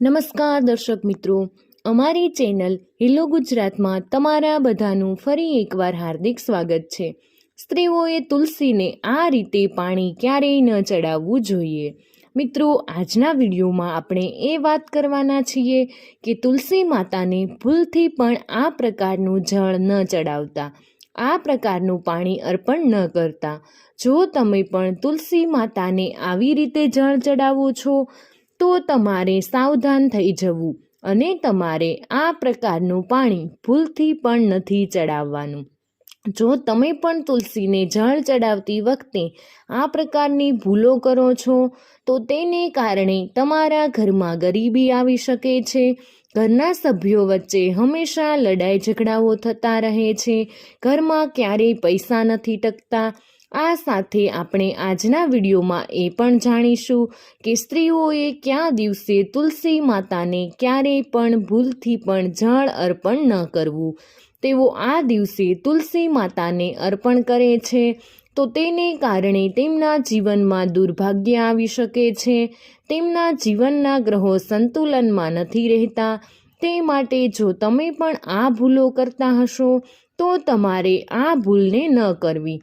નમસ્કાર દર્શક મિત્રો. અમારી ચેનલ હિલો ગુજરાતમાં તમારા બધાનું ફરી એકવાર હાર્દિક સ્વાગત છે. સ્ત્રીઓએ તુલસીને આ રીતે પાણી ક્યારેય ન ચડાવવું જોઈએ. મિત્રો, આજના વિડીયોમાં આપણે એ વાત કરવાના છીએ કે તુલસી માતાને ભૂલથી પણ આ પ્રકારનું જળ ન ચડાવતા, આ પ્રકારનું પાણી અર્પણ ન કરતા. જો તમે પણ તુલસી માતાને આવી રીતે જળ ચડાવો છો તો તમારે સાવધાન થઈ જવું અને તમારે આ પ્રકારનું પાણી ભૂલથી પણ નથી ચડાવવાનું. જો તમે પણ તુલસીને જળ ચડાવતી વખતે આ પ્રકારની ભૂલો કરો છો, તો તેને કારણે તમારા ઘરમાં ગરીબી આવી શકે છે. ઘરના સભ્યો વચ્ચે હંમેશા લડાઈ ઝઘડાઓ થતા રહે છે. ઘરમાં ક્યારેય પૈસા નથી ટકતા. આ સાથે આપણે આજના વિડીયોમાં એ પણ જાણીશું કે સ્ત્રીઓએ કયા દિવસે તુલસી માતાને ક્યારેય પણ ભૂલથી પણ જળ અર્પણ ન કરવું. તેઓ આ દિવસે તુલસી માતાને અર્પણ કરે છે. તો તેને કારણે તેમના જીવનમાં દુર્ભાગ્ય આવી શકે છે. તેમના જીવનના ગ્રહો સંતુલનમાં નથી રહેતા. તે માટે જો તમે પણ આ ભૂલો કરતા હશો, તો તમારે આ ભૂલને ન કરવી.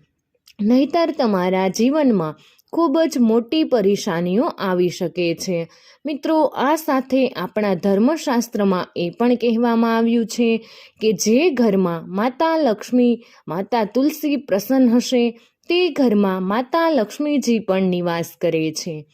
નહીતર તમારા જીવનમાં ખૂબ જ મોટી પરેશાનીઓ આવી શકે છે. મિત્રો, આ સાથે આપણા ધર્મશાસ્ત્રમાં એ પણ કહેવામાં આવ્યું છે કે જે ઘરમાં માતા લક્ષ્મી, માતા તુલસી પ્રસન્ન હશે, તે ઘરમાં માતા લક્ષ્મીજી પણ નિવાસ કરે છે.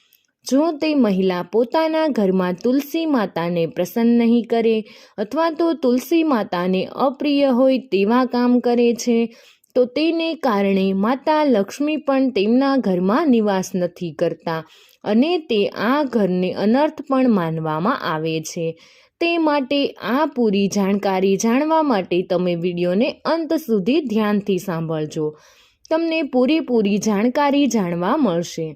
જો તે મહિલા પોતાના ઘરમાં તુલસી માતાને પ્રસન્ન નહીં કરે અથવા તો તુલસી માતાને અપ્રિય હોય તેવા કામ કરે છે તો તેને કારણે માતા લક્ષ્મી પણ તેમના ઘરમાં નિવાસ નથી કરતા અને તે આ ઘરને અનર્થ પણ માનવામાં આવે છે. તે માટે આ પૂરી જાણકારી જાણવા માટે તમે વિડીયોને અંત સુધી ધ્યાનથી સાંભળજો. તમને પૂરેપૂરી જાણકારી જાણવા મળશે.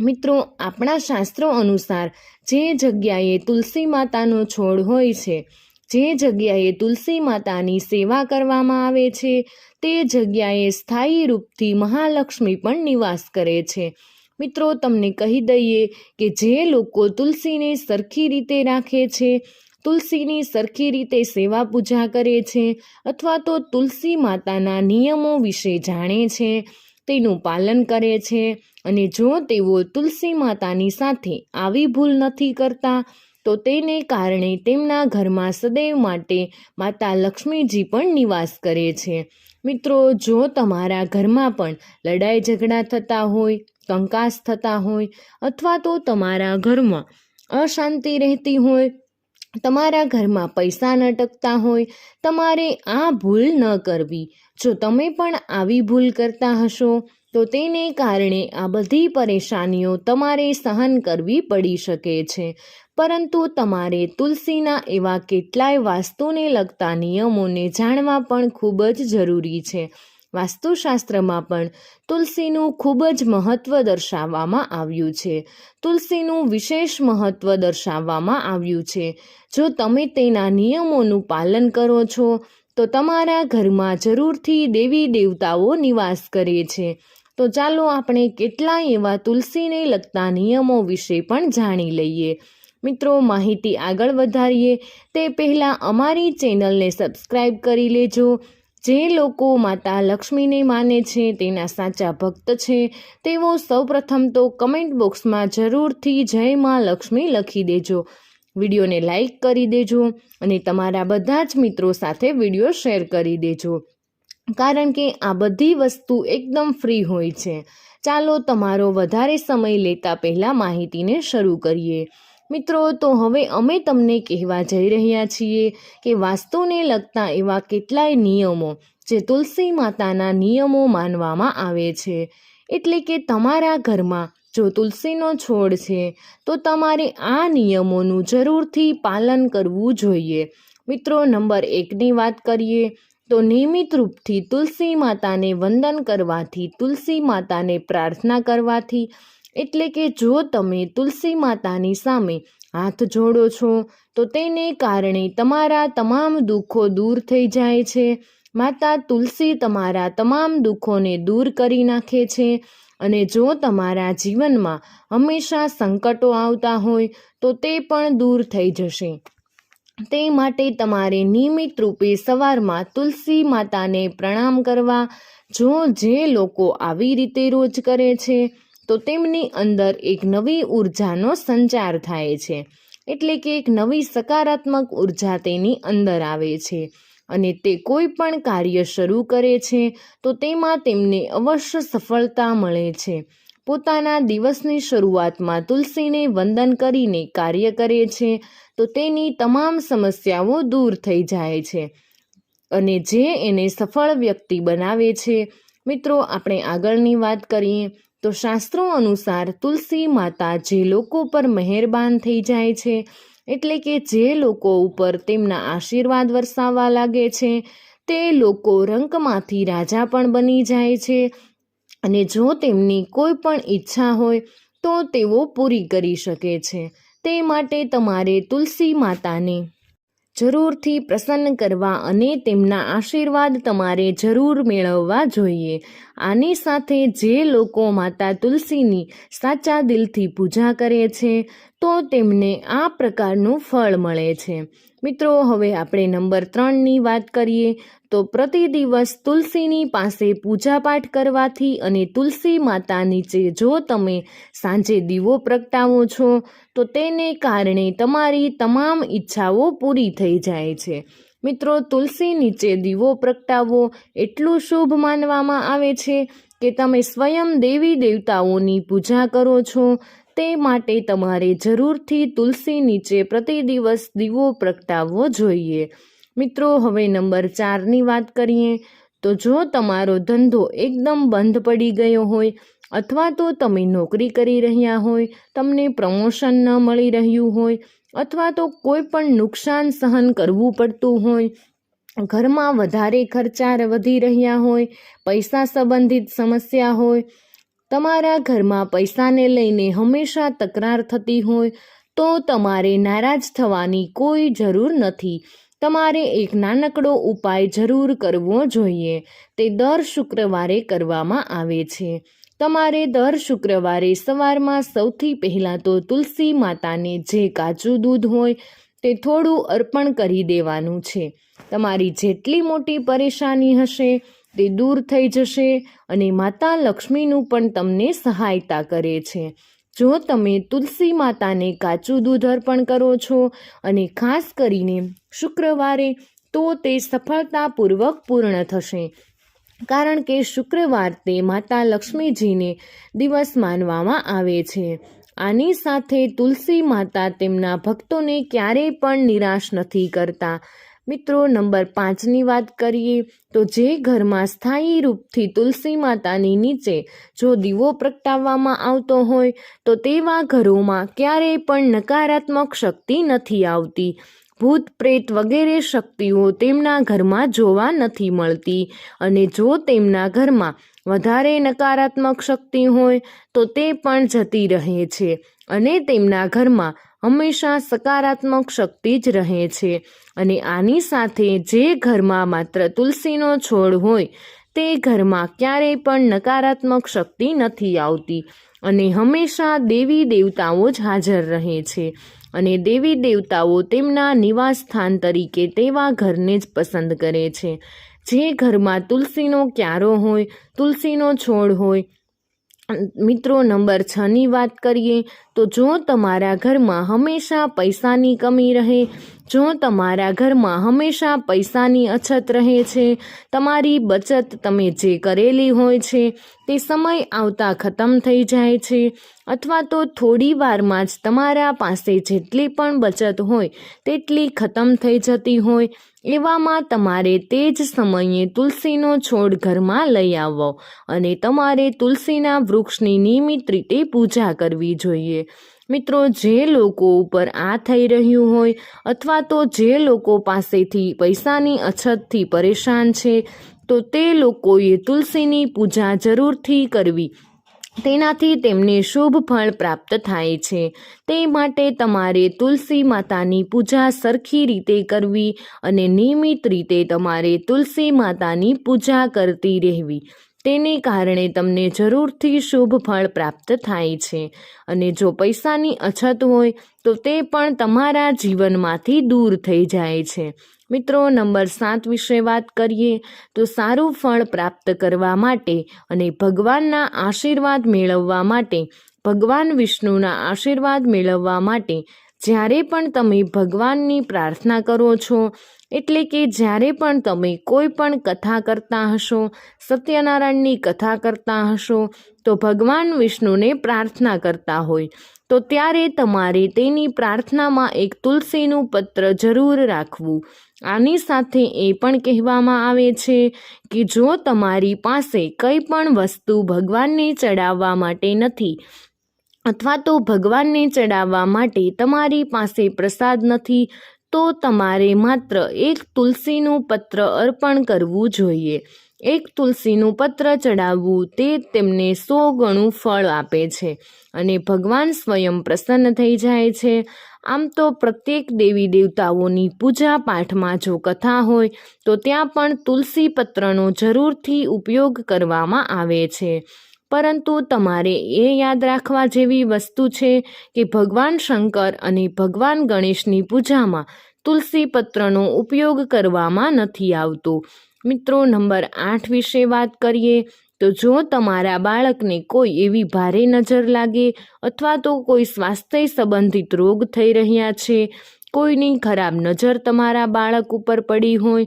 મિત્રો, આપણા શાસ્ત્રો અનુસાર જે જગ્યાએ તુલસી માતાનો છોડ હોય છે, જે જગ્યાએ તુલસી માતાની સેવા કરવામાં આવે છે તે જગ્યાએ સ્થાયી રૂપથી મહાલક્ષ્મી પણ નિવાસ કરે છે. મિત્રો, તમને કહી દઈએ કે જે લોકો તુલસીને સરખી રીતે રાખે છે, તુલસીની સરખી રીતે સેવા પૂજા કરે છે અથવા તો તુલસી માતાના નિયમો વિશે જાણે છે, તેનું પાલન કરે છે અને જો તેઓ તુલસી માતાની સાથે આવી ભૂલ નથી કરતા, તો તેને કારણે તેમના ઘરમાં સદૈવ માટે માતા લક્ષ્મીજી પણ નિવાસ કરે છે. મિત્રો, જો તમારા ઘરમાં પણ લડાઈ ઝઘડા થતા હોય, કંકાસ થતા હોય અથવા તો તમારા ઘરમાં અશાંતિ રહેતી હોય, તમારા ઘરમાં પૈસા ન ટકતા હોય, તમારે આ ભૂલ ન કરવી. જો તમે પણ આવી ભૂલ કરતા હશો, તો તેને કારણે આ બધી પરેશાનીઓ તમારે સહન કરવી પડી શકે છે. પરંતુ તમારે તુલસીના એવા કેટલાય વાસ્તુને લગતા નિયમોને જાણવા પણ ખૂબ જ જરૂરી છે. વાસ્તુશાસ્ત્રમાં પણ તુલસીનું ખૂબ જ મહત્ત્વ દર્શાવવામાં આવ્યું છે. તુલસીનું વિશેષ મહત્ત્વ દર્શાવવામાં આવ્યું છે. જો તમે તેના નિયમોનું પાલન કરો છો, તો તમારા ઘરમાં જરૂરથી દેવી દેવતાઓ નિવાસ કરે છે. તો ચાલો આપણે કેટલાય એવા તુલસીને લગતા નિયમો વિશે પણ જાણી લઈએ. મિત્રો, માહિતી આગળ વધારીએ તે પહેલાં અમારી ચેનલને સબસ્ક્રાઈબ કરી લેજો. જે લોકો માતા લક્ષ્મીને માને છે, તેના સાચા ભક્ત છે, તેઓ સૌપ્રથમ તો કમેન્ટ બોક્સમાં જરૂરથી જય માં લક્ષ્મી લખી દેજો. વિડીયોને લાઈક કરી દેજો અને તમારા બધા જ મિત્રો સાથે વીડિયો શેર કરી દેજો. કારણ કે આ બધી વસ્તુ એકદમ ફ્રી હોય છે. ચાલો, તમારો વધારે સમય લેતા પહેલાં માહિતીને શરૂ કરીએ. મિત્રો, તો હવે અમે તમને કહેવા જઈ રહ્યા છીએ કે વાસ્તુને લગતા એવા કેટલાય નિયમો જે તુલસી માતાના નિયમો માનવામાં આવે છે. એટલે કે તમારા ઘરમાં જો તુલસીનો છોડ છે, તો તમારે આ નિયમોનું જરૂરથી પાલન કરવું જોઈએ. મિત્રો, નંબર એકની વાત કરીએ, તો નિયમિત રૂપથી તુલસી માતાને વંદન કરવાથી, તુલસી માતાને પ્રાર્થના કરવાથી એટલે કે જો તમે તુલસી માતાની સામે હાથ જોડો છો, તો તેને કારણે તમારા તમામ દુઃખો દૂર થઈ જાય છે. માતા તુલસી તમારા તમામ દુઃખોને દૂર કરી નાખે છે અને જો તમારા જીવનમાં હંમેશા સંકટો આવતા હોય, તો તે પણ દૂર થઈ જશે. તે માટે તમારે નિયમિત રૂપે સવારમાં તુલસી માતાને પ્રણામ કરવા, જો જે લોકો આવી રીતે રોજ કરે છે તો તેમની અંદર એક નવી ઉર્જાનો સંચાર થાય છે. એટલે કે એક નવી સકારાત્મક ઊર્જા તેની અંદર આવે છે અને તે કોઈ પણ કાર્ય શરૂ કરે છે તો તેમાં તેમને અવશ્ય સફળતા મળે છે. પોતાના દિવસની શરૂઆતમાં તુલસીને વંદન કરીને કાર્ય કરે છે તો તેની તમામ સમસ્યાઓ દૂર થઈ જાય છે અને જે એને સફળ વ્યક્તિ બનાવે છે. મિત્રો, આપણે આગળની વાત કરીએ તો શાસ્ત્રો અનુસાર તુલસી માતા જે લોકો પર મહેરબાન થઈ જાય છે, એટલે કે જે લોકો ઉપર તેમના આશીર્વાદ વરસાવવા લાગે છે, તે લોકો રંકમાંથી રાજા પણ બની જાય છે. અને જો તેમની કોઈ પણ ઈચ્છા હોય, તો તેઓ પૂરી કરી શકે છે. તે માટે તમારે તુલસી માતાને જરૂરથી પ્રસન્ન કરવા અને તેમના આશીર્વાદ તમારે જરૂર મેળવવા જોઈએ. આની સાથે જે લોકો માતા તુલસીની સાચા દિલથી પૂજા કરે છે તો તેમને આ પ્રકારનું ફળ મળે છે. મિત્રો, હવે આપણે નંબર ત્રણની વાત કરીએ તો પ્રતિ દિવસ તુલસીની પાસે પૂજાપાઠ કરવાથી અને તુલસી માતા નીચે જો તમે સાંજે દીવો પ્રગટાવો છો, તો તેને કારણે તમારી તમામ ઈચ્છાઓ પૂરી થઈ જાય છે. મિત્રો, તુલસી નીચે દીવો પ્રગટાવવો એટલું શુભ માનવામાં આવે છે કે તમે સ્વયં દેવી દેવતાઓની પૂજા કરો છો તે માટે તમારે જરૂરથી તુલસી નીચે પ્રતિ દિવસ દીવો પ્રગટાવવો જોઈએ. મિત્રો, હવે નંબર ચારની વાત કરીએ. તો જો તમારો ધંધો એકદમ બંધ પડી ગયો હોય અથવા તો તમે નોકરી કરી રહ્યા હોય, તમને પ્રમોશન ન મળી રહ્યું હોય અથવા તો કોઈ પણ નુકસાન સહન કરવું પડતું હોય, ઘરમાં વધારે ખર્ચા વધી રહ્યા હોય, પૈસા સંબંધિત સમસ્યા હોય તમારા ઘરમાં પૈસાને લઈને હંમેશા તકરાર થતી હોય, તો તમારે નારાજ થવાની કોઈ જરૂર નથી. તમારે એક નાનકડો ઉપાય જરૂર કરવો જોઈએ. તે દર શુક્રવારે કરવામાં આવે છે. તમારે દર શુક્રવારે સવારમાં સૌથી પહેલાં તો તુલસી માતાને જે કાચું દૂધ હોય, તે થોડું અર્પણ કરી દેવાનું છે. તમારી જેટલી મોટી પરેશાની હશે તે દૂર થઈ જશે અને માતા લક્ષ્મીનું પણ તમને સહાયતા કરે છે. જો તમે તુલસી માતાને કાચું દૂધ અર્પણ કરો છો અને ખાસ કરીને શુક્રવારે, તો તે સફળતાપૂર્વક પૂર્ણ થશે. કારણ કે શુક્રવાર તે માતા લક્ષ્મીજીને દિવસ માનવામાં આવે છે. આની સાથે તુલસી માતા તેમના ભક્તોને ક્યારેય પણ નિરાશ નથી કરતા. મિત્રો, નંબર પાંચની વાત કરીએ તો જે ઘરમાં સ્થાયી રૂપથી તુલસી માતાની નીચે જો દીવો પ્રગટાવવામાં આવતો હોય, તો તેવા ઘરોમાં ક્યારેય પણ નકારાત્મક શક્તિ નથી આવતી. ભૂત, પ્રેત વગેરે શક્તિઓ તેમના ઘરમાં જોવા નથી મળતી અને જો તેમના ઘરમાં વધારે નકારાત્મક શક્તિ હોય, તો તે પણ જતી રહે છે અને તેમના ઘરમાં હંમેશા સકારાત્મક શક્તિ જ રહે છે અને આની સાથે જે ઘરમાં માત્ર તુલસીનો છોડ હોય, તે ઘરમાં ક્યારેય પણ નકારાત્મક શક્તિ નથી આવતી અને હંમેશા દેવી દેવતાઓ જ હાજર રહે છે અને દેવી દેવતાઓ તેમના નિવાસસ્થાન તરીકે તેવા ઘરને જ પસંદ કરે છે. જે ઘરમાં તુલસીનો ક્યારો હોય, તુલસીનો છોડ હોય મિત્રો, નંબર છની વાત કરીએ, તો જો તમારા ઘરમાં હંમેશા પૈસાની કમી રહે, જો તમારા ઘરમાં હંમેશા પૈસાની અછત રહે છે, તમારી બચત તમે જે કરેલી હોય છે, તે સમય આવતા ખતમ થઈ જાય છે, અથવા તો થોડી વારમાં જ તમારા પાસે જેટલી પણ બચત હોય, તેટલી ખતમ થઈ જતી હોય એવામાં તમારે તે જ સમયે તુલસીનો છોડ ઘરમાં લઈ આવો અને તમારે તુલસીના વૃક્ષની નિયમિત રીતે પૂજા કરવી જોઈએ. મિત્રો, જે લોકો ઉપર આ થઈ રહ્યું હોય અથવા તો જે લોકો પાસેથી પૈસાની અછતથી પરેશાન છે, તો તે લોકોએ તુલસીની પૂજા જરૂરથી કરવી. તેનાથી તેમને શુભ ફળ પ્રાપ્ત થાય છે. તે માટે તમારે તુલસી માતાની પૂજા સરખી રીતે કરવી અને નિયમિત રીતે તમારે તુલસી માતાની પૂજા કરતી રહેવી. તેને કારણે તમને જરૂરથી શુભ ફળ પ્રાપ્ત થાય છે. અને જો પૈસાની અછત હોય, તો તે પણ તમારા જીવનમાંથી દૂર થઈ જાય છે. મિત્રો, નંબર સાત વિશે વાત કરીએ, તો સારું ફળ પ્રાપ્ત કરવા માટે અને ભગવાનના આશીર્વાદ મેળવવા માટે, ભગવાન વિષ્ણુના આશીર્વાદ મેળવવા માટે, જ્યારે પણ તમે ભગવાનની પ્રાર્થના કરો છો એટલે કે જ્યારે પણ તમે કોઈ પણ કથા કરતા હશો, સત્યનારાયણની કથા કરતા હશો, તો ભગવાન વિષ્ણુને પ્રાર્થના કરતા હોય. તો ત્યારે તમારે તેની પ્રાર્થનામાં એક તુલસીનું પત્ર જરૂર રાખવું. આની સાથે એ પણ કહેવામાં આવે છે કે જો તમારી પાસે કંઈ પણ વસ્તુ ભગવાનને ચડાવવા માટે નથી, અથવા તો ભગવાનને ચડાવવા માટે તમારી પાસે પ્રસાદ નથી તો તમારે માત્ર એક તુલસીનું પત્ર અર્પણ કરવું જોઈએ. એક તુલસીનું પત્ર ચડાવવું તે તેમને સો ગણું ફળ આપે છે અને ભગવાન સ્વયં પ્રસન્ન થઈ જાય છે. આમ તો પ્રત્યેક દેવી દેવતાઓની પૂજા પાઠમાં જો કથા હોય, તો ત્યાં પણ તુલસી પત્રનો જરૂરથી ઉપયોગ કરવામાં આવે છે. પરંતુ તમારે એ યાદ રાખવા જેવી વસ્તુ છે કે ભગવાન શંકર અને ભગવાન ગણેશની પૂજામાં તુલસી પત્રનો ઉપયોગ કરવામાં નથી આવતો. મિત્રો, નંબર આઠ વિશે વાત કરીએ તો જો તમારા બાળકને કોઈ એવી ભારે નજર લાગે અથવા તો કોઈ સ્વાસ્થ્ય સંબંધિત રોગ થઈ રહ્યા છે, કોઈની ખરાબ નજર તમારા બાળક ઉપર પડી હોય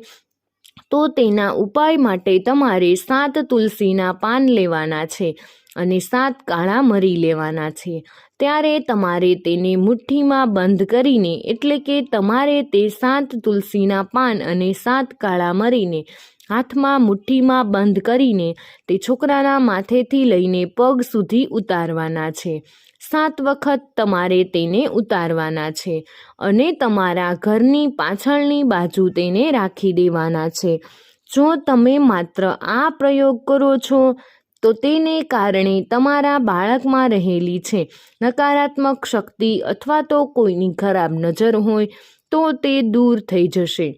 તો તેના ઉપાય માટે તમારે સાત તુલસીના પાન લેવાના છે અને સાત કાળા મરી લેવાના છે. ત્યારે તમારે તેને મુઠ્ઠીમાં બંધ કરીને એટલે કે તમારે તે સાત તુલસીના પાન અને સાત કાળા મરીને હાથમાં મુઠ્ઠીમાં બંધ કરીને તે છોકરાના માથેથી લઈને પગ સુધી ઉતારવાના છે. સાત વખત તમારે તેને ઉતારવાના છે અને તમારા ઘરની પાછળની બાજુ તેને રાખી દેવાના છે. જો તમે માત્ર આ પ્રયોગ કરો છો, તો તેને કારણે તમારા બાળકમાં રહેલી છે નકારાત્મક શક્તિ અથવા તો કોઈની ખરાબ નજર હોય, તો તે દૂર થઈ જશે.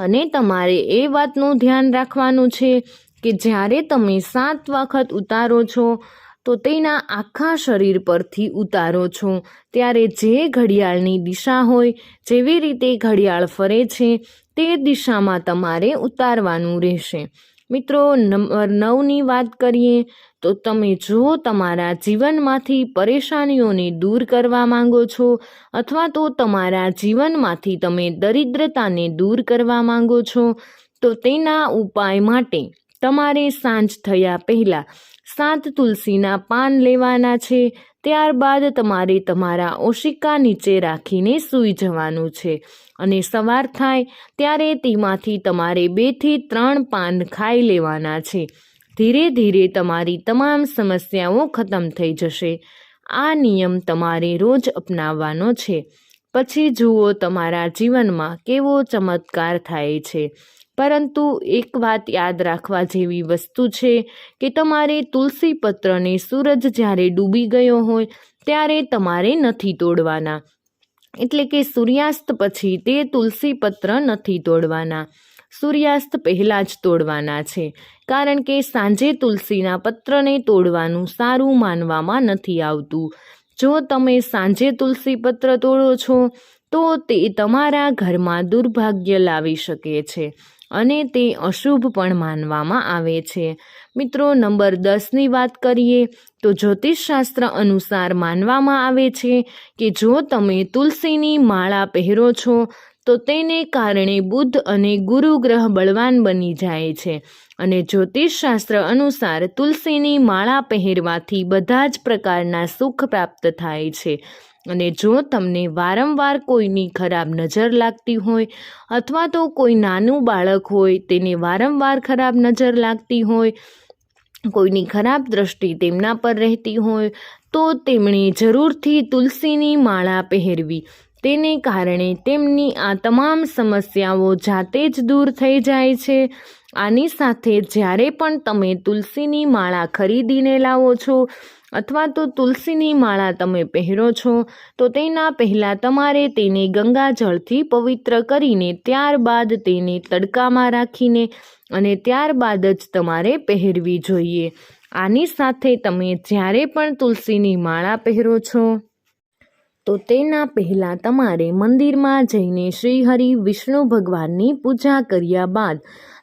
અને તમારે એ વાતનું ધ્યાન રાખવાનું છે કે જ્યારે તમે સાત વખત ઉતારો છો, તો તેના આખા શરીર પરથી ઉતારો છો. ત્યારે જે ઘડિયાળની દિશા હોય, જેવી રીતે ઘડિયાળ ફરે છે, તે દિશામાં તમારે ઉતારવાનું રહેશે. મિત્રો, નંબર નવની વાત કરીએ તો તમે જો તમારા જીવનમાંથી પરેશાનીઓને દૂર કરવા માંગો છો અથવા તો તમારા જીવનમાંથી તમે દરિદ્રતાને દૂર કરવા માંગો છો, તો તેના ઉપાય માટે તમારે સાંજ થયા પહેલાં સાત તુલસીના પાન લેવાના છે, ત્યારબાદ તમારે તમારા ઓશિકા નીચે રાખીને સૂઈ જવાનું છે અને સવાર થાય ત્યારે તેમાંથી તમારે બેથી ત્રણ પાન ખાઈ લેવાના છે. ધીરે ધીરે તમારી તમામ સમસ્યાઓ ખતમ થઈ જશે. આ નિયમ તમારે રોજ અપનાવવાનો છે. પછી જુઓ તમારા જીવનમાં કેવો ચમત્કાર થાય છે. પરંતુ એક વાત યાદ રાખવા જેવી વસ્તુ છે કે તમારે તુલસી પત્રને સૂરજ જ્યારે ડૂબી ગયો હોય ત્યારે તમારે નથી તોડવાના. એટલે કે સૂર્યાસ્ત પછી તે તુલસી પત્ર નથી તોડવાના. સૂર્યાસ્ત પહેલાં જ તોડવાના છે. કારણ કે સાંજે તુલસીના પત્રને તોડવાનું સારું માનવામાં નથી આવતું. જો તમે સાંજે તુલસી પત્ર તોડો છો, તો તે તમારા ઘરમાં દુર્ભાગ્ય લાવી શકે છે અને તે અશુભ પણ માનવામાં આવે છે. મિત્રો, નંબર દસની વાત કરીએ, તો જ્યોતિષશાસ્ત્ર અનુસાર માનવામાં આવે છે કે જો તમે તુલસીની માળા પહેરો છો, તો તેને કારણે બુદ્ધ અને ગુરુ ગ્રહ બળવાન બની જાય છે. અને જ્યોતિષશાસ્ત્ર અનુસાર તુલસીની માળા પહેરવાથી બધા જ પ્રકારના સુખ પ્રાપ્ત થાય છે. અને જો તમને વારંવાર કોઈની ખરાબ નજર લાગતી હોય અથવા તો કોઈ નાનું બાળક હોય તેને વારંવાર ખરાબ નજર લાગતી હોય, કોઈની ખરાબ દ્રષ્ટિ તેમના પર રહેતી હોય, તો તેમણે જરૂરથી તુલસીની માળા પહેરવી. તેને કારણે તેમની આ તમામ સમસ્યાઓ જાતે જ દૂર થઈ જાય છે. આની સાથે જ્યારે પણ તમે તુલસીની માળા ખરીદીને લાવો છો અથવા તો તુલસીની માળા તમે પહેરો છો, તો તેના પહેલાં તમારે તેને ગંગાજળથી પવિત્ર કરીને ત્યારબાદ તેને તડકામાં રાખીને અને ત્યારબાદ જ તમારે પહેરવી જોઈએ. આની સાથે તમે જ્યારે પણ તુલસીની માળા પહેરો છો તો તેના પહેલાં તમારે મંદિરમાં જઈને શ્રી હરિ વિષ્ણુ ભગવાનની પૂજા કર્યા બાદ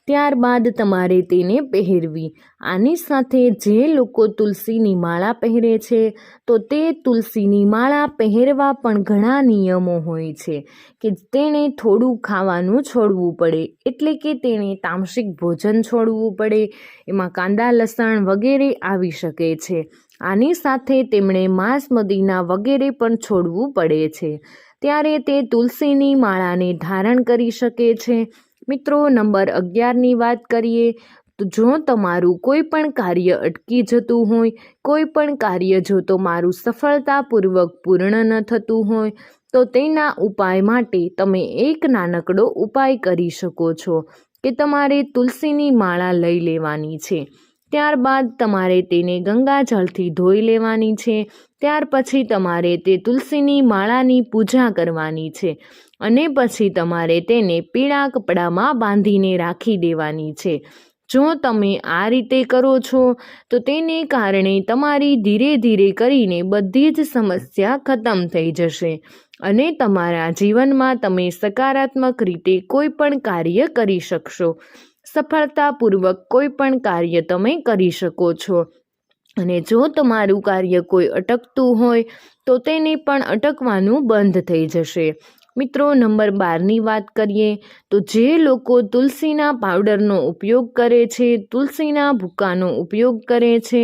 ત્યારબાદ તમારે તેને પહેરવી. આની સાથે જે લોકો તુલસીની માળા પહેરે છે, તો તે તુલસીની માળા પહેરવા પણ ઘણા નિયમો હોય છે કે તેણે થોડું ખાવાનું છોડવું પડે, એટલે કે તેણે તામસિક ભોજન છોડવું પડે, એમાં કાંદા, લસણ વગેરે આવી શકે છે. આની સાથે તેમણે માંસ મદીના વગેરે પણ છોડવું પડે છે. ત્યારે તે તુલસીની માળાને ધારણ કરી શકે છે. મિત્રો, નંબર અગિયારની વાત કરીએ, તો જો તમારું કોઈ પણ કાર્ય અટકી જતું હોય કોઈ પણ કાર્ય જો તમારું સફળતાપૂર્વક પૂર્ણ ન થતું હોય, તો તેના ઉપાય માટે તમે એક નાનકડો ઉપાય કરી શકો છો કે તમારે તુલસીની માળા લઈ લેવાની છે. ત્યારબાદ તમારે તેને ગંગાજળથી ધોઈ લેવાની છે. ત્યાર પછી તમારે તે તુલસીની માળાની પૂજા કરવાની છે અને પછી તમારે તેને પીળા કપડામાં બાંધીને રાખી દેવાની છે. જો તમે આ રીતે કરો છો, તો તેને કારણે તમારી ધીરે ધીરે કરીને બધી જ સમસ્યા ખતમ થઈ જશે અને તમારા જીવનમાં તમે સકારાત્મક રીતે કોઈ પણ કાર્ય કરી શકશો. સફળતાપૂર્વક કોઈ પણ કાર્ય તમે કરી શકો છો. અને જો તમારું કાર્ય કોઈ અટકતું હોય, તો તેને પણ અટકવાનું બંધ થઈ જશે. મિત્રો, નંબર બારની વાત કરીએ, તો જે લોકો તુલસીના પાવડરનો ઉપયોગ કરે છે, તુલસીના ભૂકાનો ઉપયોગ કરે છે,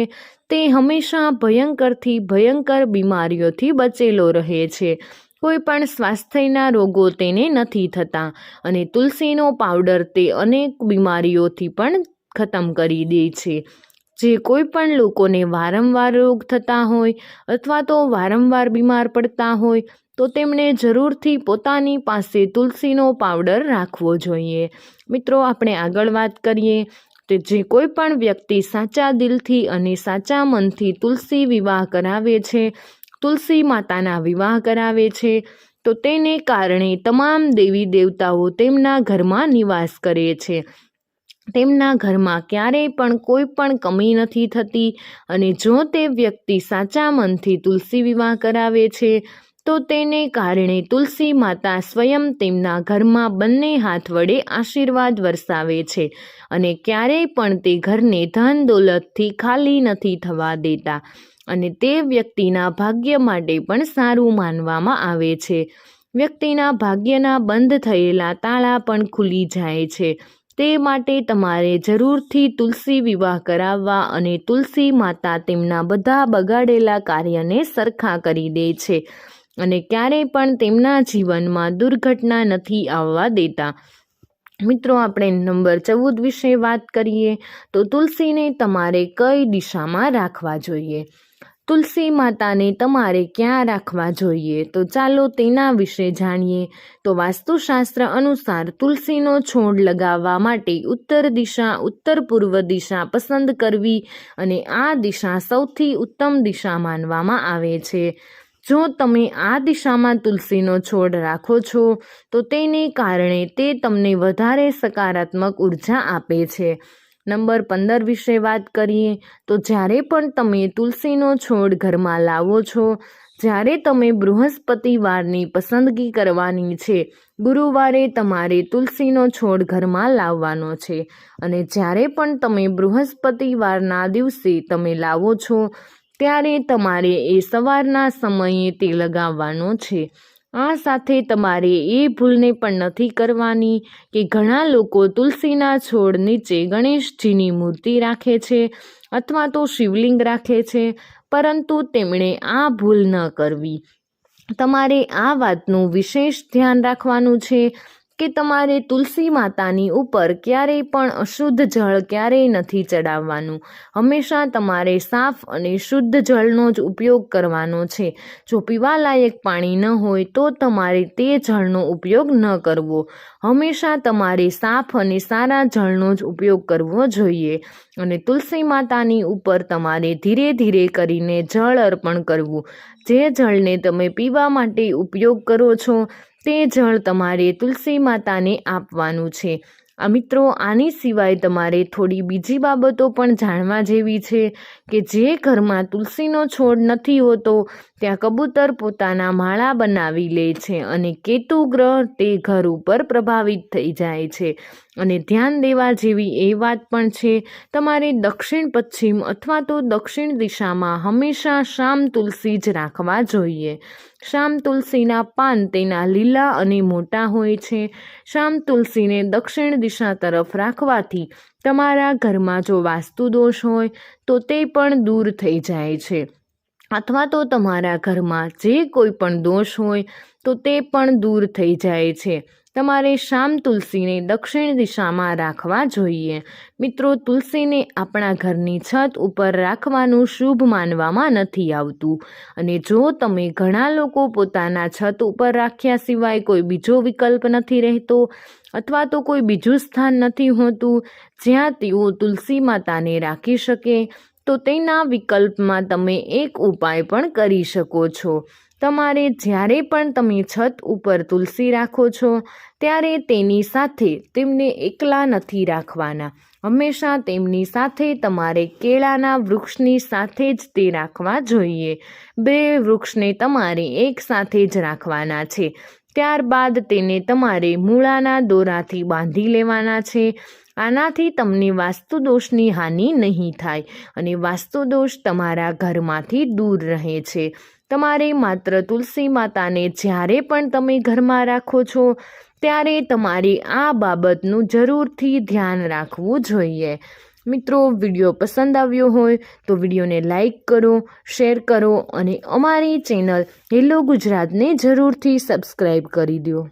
તે હંમેશા ભયંકરથી ભયંકર બીમારીઓથી બચેલો રહે છે. કોઈ પણ સ્વાસ્થ્યના રોગો તેને નથી થતા અને તુલસીનો પાવડર તે અનેક બીમારીઓથી પણ ખતમ કરી દે છે. જે કોઈ પણ લોકોને વારંવાર રોગ થતા હોય અથવા તો વારંવાર બીમાર પડતા હોય તો તેમણે જરૂરથી પોતાની પાસે તુલસીનો પાવડર રાખવો જોઈએ. મિત્રો, આપણે આગળ વાત કરીએ તો જે કોઈ પણ વ્યક્તિ સાચા દિલથી અને સાચા મનથી તુલસી વિવાહ કરાવે છે તુલસી માતાના વિવાહ કરાવે છે, તો તેને કારણે તમામ દેવી દેવતાઓ તેમના ઘરમાં નિવાસ કરે છે. તેમના ઘરમાં ક્યારેય પણ કોઈ પણ કમી નથી થતી અને જો તે વ્યક્તિ સાચા મનથી તુલસી વિવાહ કરાવે છે, તો તેને કારણે તુલસી માતા સ્વયં તેમના ઘરમાં બંને હાથ વડે આશીર્વાદ વરસાવે છે અને ક્યારેય પણ તે ઘરને ધન દોલતથી ખાલી નથી થવા દેતા. અને તે વ્યક્તિના ભાગ્ય માટે પણ સારું માનવામાં આવે છે. વ્યક્તિના ભાગ્યના બંધ થયેલા તાળા પણ ખુલી જાય છે. તે માટે તમારે જરૂરથી તુલસી વિવાહ કરાવવા અને તુલસી માતા તેમના બધા બગાડેલા કાર્યને સરખા કરી દે છે અને ક્યારેય પણ તેમના જીવનમાં દુર્ઘટના નથી આવવા દેતા. મિત્રો, આપણે નંબર ચૌદ વિશે વાત કરીએ તો તુલસીને તમારે કઈ દિશામાં રાખવા જોઈએ? તુલસી માતાને તમારે ક્યાં રાખવા જોઈએ? તો ચાલો તેના વિશે જાણીએ. તો વાસ્તુશાસ્ત્ર અનુસાર તુલસીનો છોડ લગાવવા માટે ઉત્તર દિશા, ઉત્તર પૂર્વ દિશા પસંદ કરવી અને આ દિશા સૌથી ઉત્તમ દિશા માનવામાં આવે છે. જો તમે આ દિશામાં તુલસીનો છોડ રાખો છો, તો તેને કારણે તે તમને વધારે સકારાત્મક ઊર્જા આપે છે. નંબર પંદર વિશે વાત કરીએ, તો જ્યારે પણ તમે તુલસીનો છોડ ઘરમાં લાવો છો, જ્યારે તમે બૃહસ્પતિવારની પસંદગી કરવાની છે, ગુરુવારે તમારે તુલસીનો છોડ ઘરમાં લાવવાનો છે. અને જ્યારે પણ તમે બૃહસ્પતિવારના દિવસે તમે લાવો છો, ત્યારે તમારે એ સવારના સમયે તે લગાવવાનો છે. આ સાથે તમારે એ ભૂલને પણ નથી કરવાની કે ઘણા લોકો તુલસીના છોડ નીચે ગણેશજીની મૂર્તિ રાખે છે અથવા તો શિવલિંગ રાખે છે, પરંતુ તેમણે આ ભૂલ ન કરવી. તમારે આ વાતનું વિશેષ ધ્યાન રાખવાનું છે. કે તમારે તુલસી માતાની ઉપર ક્યારેય પણ અશુદ્ધ જળ ક્યારેય નથી ચડાવવાનું. હંમેશા તમારે સાફ અને શુદ્ધ જળનો જ ઉપયોગ કરવાનો છે. જો પીવાલાયક પાણી ન હોય તો તમારે તે જળનો ઉપયોગ ન કરવો. હંમેશા તમારે સાફ અને સારા જળનો જ ઉપયોગ કરવો જોઈએ અને તુલસી માતાની ઉપર તમારે ધીરે ધીરે કરીને જળ અર્પણ કરવું. જે જળને તમે પીવા માટે ઉપયોગ કરો છો તે જળ તમારે તુલસી માતાને આપવાનું છે. મિત્રો, આની સિવાય તમારે થોડી બીજી બાબતો પણ જાણવા જેવી છે કે જે ઘરમાં તુલસીનો છોડ નથી હોતો, ત્યાં કબૂતર પોતાના માળા બનાવી લે છે અને કેતુ ગ્રહ તે ઘર ઉપર પ્રભાવિત થઈ જાય છે. અને ધ્યાન દેવા જેવી એ વાત પણ છે, તમારે દક્ષિણ, પશ્ચિમ અથવા તો દક્ષિણ દિશામાં હંમેશા શામ તુલસી જ રાખવા જોઈએ. શામ તુલસીના પાન તેના લીલા અને મોટા હોય છે. શામ તુલસીને દક્ષિણ દિશા તરફ રાખવાથી તમારા ઘરમાં જો વાસ્તુ દોષ હોય, તો તે પણ દૂર થઈ જાય છે. અથવા તો તમારા ઘરમાં જે કોઈ પણ દોષ હોય, તો તે પણ દૂર થઈ જાય છે. તમારે શામ તુલસીને દક્ષિણ દિશામાં રાખવા જોઈએ. મિત્રો, તુલસીને આપણા ઘરની છત ઉપર રાખવાનું શુભ માનવામાં નથી આવતું. અને જો તમે ઘણા લોકો પોતાના છત ઉપર રાખ્યા સિવાય કોઈ બીજો વિકલ્પ નથી રહેતો અથવા તો કોઈ બીજું સ્થાન નથી હોતું, જ્યાં તેઓ તુલસી માતાને રાખી શકે, તો તેના વિકલ્પમાં તમે એક ઉપાય પણ કરી શકો છો. તમારે જ્યારે પણ તમે છત ઉપર તુલસી રાખો છો, ત્યારે તેની સાથે તેમને એકલા નથી રાખવાના. હંમેશા તેમની સાથે તમારે કેળાના વૃક્ષની સાથે જ તે રાખવા જોઈએ. બે વૃક્ષને તમારે એક સાથે જ રાખવાના છે. ત્યારબાદ તેને તમારે મૂળાના દોરાથી બાંધી લેવાના છે. આનાથી તમને વાસ્તુદોષની હાનિ નહીં થાય અને વાસ્તુદોષ તમારા ઘરમાંથી દૂર રહે છે. તમારે માત્ર તુલસી માતાને જ્યારે પણ તમે ઘરમાં રાખો છો, ત્યારે તમારે આ બાબતનું જરૂરથી ધ્યાન રાખવું જોઈએ. મિત્રો, વીડિયો પસંદ આવ્યો હોય તો વિડીયોને લાઈક કરો, શેર કરો અને અમારી ચેનલ હેલો ગુજરાતને જરૂરથી સબસ્ક્રાઈબ કરી દો.